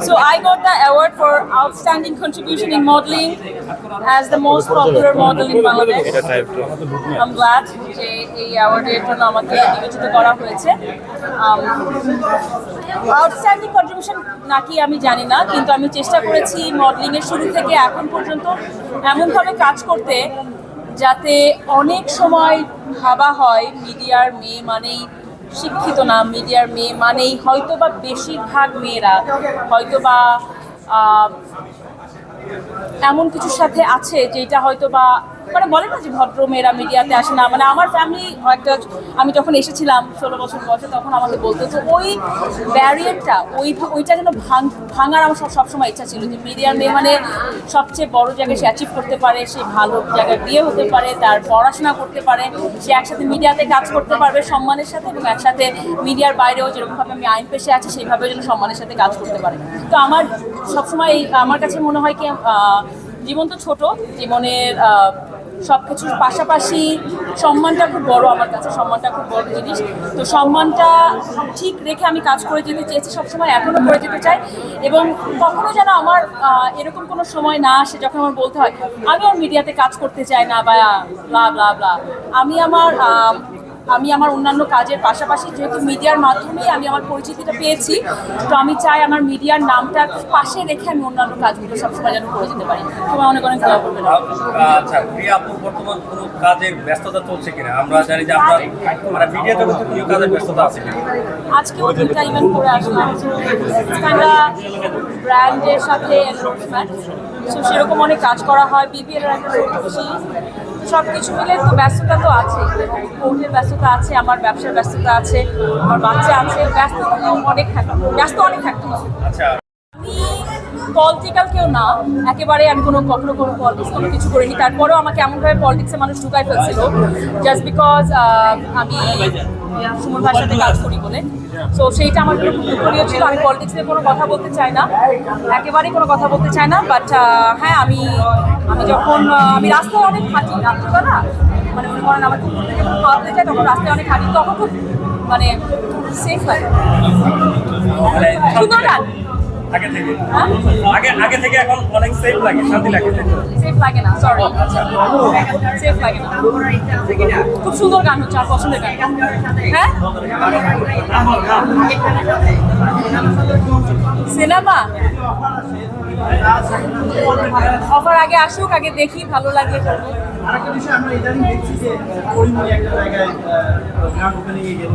So I got the award for outstanding contribution in modeling as the most popular model in Bangladesh. I'm glad যে এই অ্যাওয়ার্ডের জন্য আমাকে নিবেচিত করা হয়েছে outstanding contribution নাকি আমি জানি না কিন্তু আমি চেষ্টা করেছি মডেলিং এর শুরু থেকে এখন পর্যন্ত এমনভাবে কাজ করতে যাতে অনেক সময় ভাবা হয় মিডিয়ার মেয়ে মানেই শিক্ষিত না মিডিয়ার মেয়ে মানেই হয়তোবা বেশিরভাগ মেয়েরা হয়তো বা আহ, এমন কিছুর সাথে আছে যেটা হয়তো বা মানে বলে না যে ভদ্র মেয়েরা মিডিয়াতে আসে না মানে আমার ফ্যামিলি একটা আমি যখন এসেছিলাম ষোলো বছর বয়সে তখন আমাকে বলতো তো ওই ব্যারিয়ারটা ওই ওইটা যেন ভাঙ, ভাঙার আমার সব, সবসময় ইচ্ছা ছিল যে মিডিয়ার মেয়ে মানে সবচেয়ে বড় জায়গায় সে অ্যাচিভ করতে পারে, সে ভালো জায়গায় বিয়ে হতে পারে, তার পড়াশোনা করতে পারে, সে একসাথে মিডিয়াতে কাজ করতে পারবে সম্মানের সাথে এবং একসাথে মিডিয়ার বাইরেও যেরকমভাবে আমি আইন পেশে আছি সেইভাবে যেন সম্মানের সাথে কাজ করতে পারে। তো আমার সবসময় আমার কাছে মনে হয় কি জীবন তো ছোট, জীবনের সব কিছুর পাশাপাশি সম্মানটা খুব বড় আমার কাছে, সম্মানটা খুব বড় জিনিস। তো সম্মানটা ঠিক রেখে আমি কাজ করে যেতে চেয়েছি, সবসময় এখনও করে যেতে চাই। এবং কখনো যেন আমার এরকম কোনো সময় না আসে যখন আমার বলতে হয়, আমি আর মিডিয়াতে কাজ করতে চাই না বা ব্লা ব্লা আমি আমার আমি আমার অন্যান্য কাজের পাশাপাশি যেহেতু মিডিয়ার মাধ্যমেই আমি আমার পরিচিতিটা পেয়েছি তো আমি চাই আমার মিডিয়ার নামটা পাশে রেখে আমি অন্যান্য কাজগুলো সবসময় যেন করে যেতে পারি। তোমার অনেক অনেক দোয়া করবেন। আচ্ছা প্রিয়া আপুর বর্তমান কোনো কাজের ব্যস্ততা চলছে কিনা? আমরা জানি যে আপনার মানে মিডিয়া জগতে কোনো কাজের ব্যস্ততা আছে কিনা? ইভেন্ট করে আসলাম। আমরা ব্র্যান্ডের সাথে এনরোলমেন্ট সো সেরকম অনেক কাজ করা হয় বিপিএল এর একটা সব কিছু মিলে তো ব্যস্ততা তো আছে কোর্টের ব্যস্ততা আছে আমার ব্যবসার ব্যস্ততা আছে আমার বাচ্চা আছে ব্যস্ত অনেক থাকা ব্যস্ত অনেক থাকতে হবে আচ্ছা। আমি পলিটিক্যাল কেউ না একেবারে আমি কোনো কখনো কোনো পলিটিক্স কোনো কিছু করিনি। তারপরেও আমাকে এমনভাবে পলিটিক্সে মানুষ ঢুকাই ফেলছিল জাস্ট বিকজ আমি সুমন ভাইয়ের সাথে কাজ করি বলে। তো সেইটা আমার খুব দুঃখনীয় ছিল। আমি পলিটিক্স নিয়ে কোনো কথা বলতে চাই না। একেবারেই কোনো কথা বলতে চাই না বাট হ্যাঁ আমি আমি যখন আমি রাস্তায় অনেক হাঁটি রাত্রিবেলা মানে মনে করেন আমার কুকুর থেকে যখন খাওয়াতে যায় তখন রাস্তায় অনেক হাঁটি তখন খুব মানে সেফ লাগে। মানে সুন্দর আগে থেকে? আগে আগে থেকে এখন অনেক সেফ লাগে শান্তি লাগে। সেফ লাগে না সরি সেফ লাগে না। খুব সুন্দর গান হচ্ছে আর পছন্দের গান। হ্যাঁ? সিনেমা? অফার আগে আসুক আগে দেখি ভালো করব আরেকটা বিষয় আমরা ইদানিং দেখছি যে পরিমণি একটা জায়গায় গ্রাম ওখানে গিয়ে গেল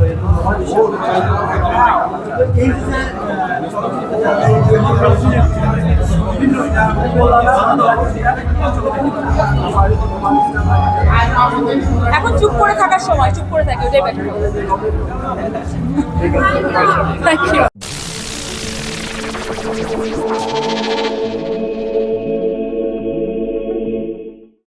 এই যে বিভিন্ন এখন চুপ করে থাকার সময় চুপ করে থাকি ওটাই বেটার থ্যাংক ইউ